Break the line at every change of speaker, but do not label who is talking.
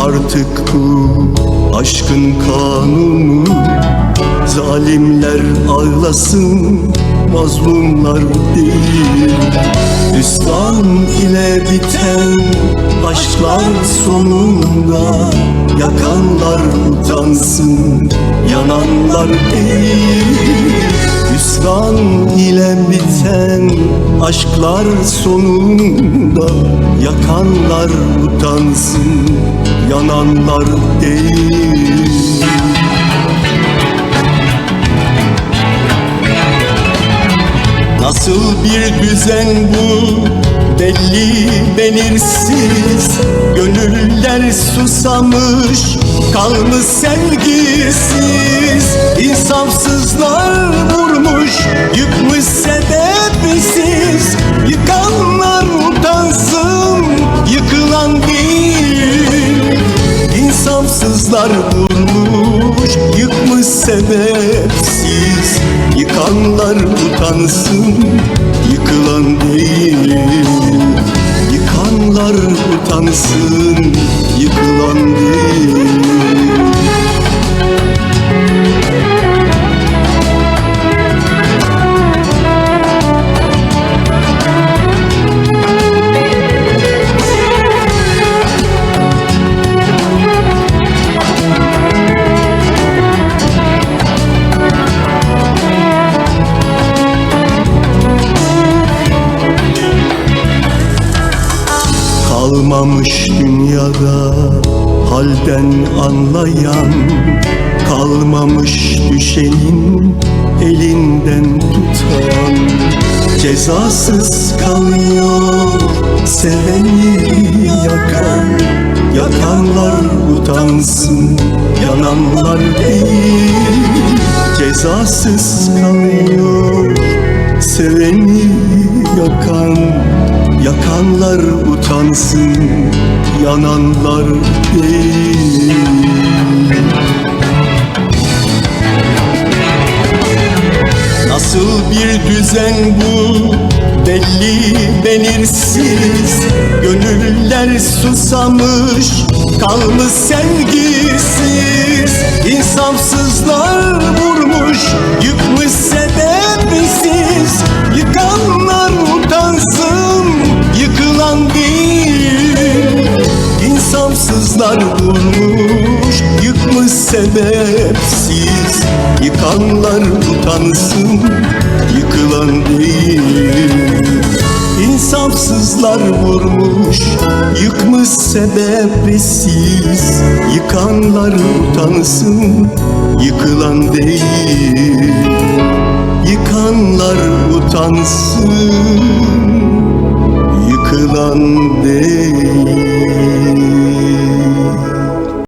artık bu aşkın kanunu. Zalimler ağlasın mazlumlar değil. Hüsran ile biten aşklar sonunda Yakanlar utansın yananlar değil Hüsran ile biten aşklar sonunda Yakanlar utansın yananlar değil. Nasıl bir düzen bu belli belirsiz. Gönüller susamış kalmış sevgisiz. İnsafsızlar vurmuş yıkmış sebepsiz Yıkanlar utansın yıkılan değil. İnsafsızlar vurmuş yıkmış sebepsiz Yıkanlar utansın yıkılan değil. Yıkanlar utansın yıkılan değil Kalmamış dünyada halden anlayan Kalmamış düşenin elinden tutan Cezasız kalıyor seveni yakan Yakanlar utansın yananlar değil. Cezasız kalıyor seveni yakan Yakanlar utansın, yananlar değil Nasıl bir düzen bu? Belli belirsiz. Gönüller susamış kalmış sevgisiz. İnsafsızlar vurmuş İnsafsızlar vurmuş yıkmış sebepsiz. Yıkanlar utansın yıkılan değil. İnsafsızlar vurmuş yıkmış sebepsiz Yıkanlar utansın yıkılan değil. Yıkanlar utansın yıkılan değil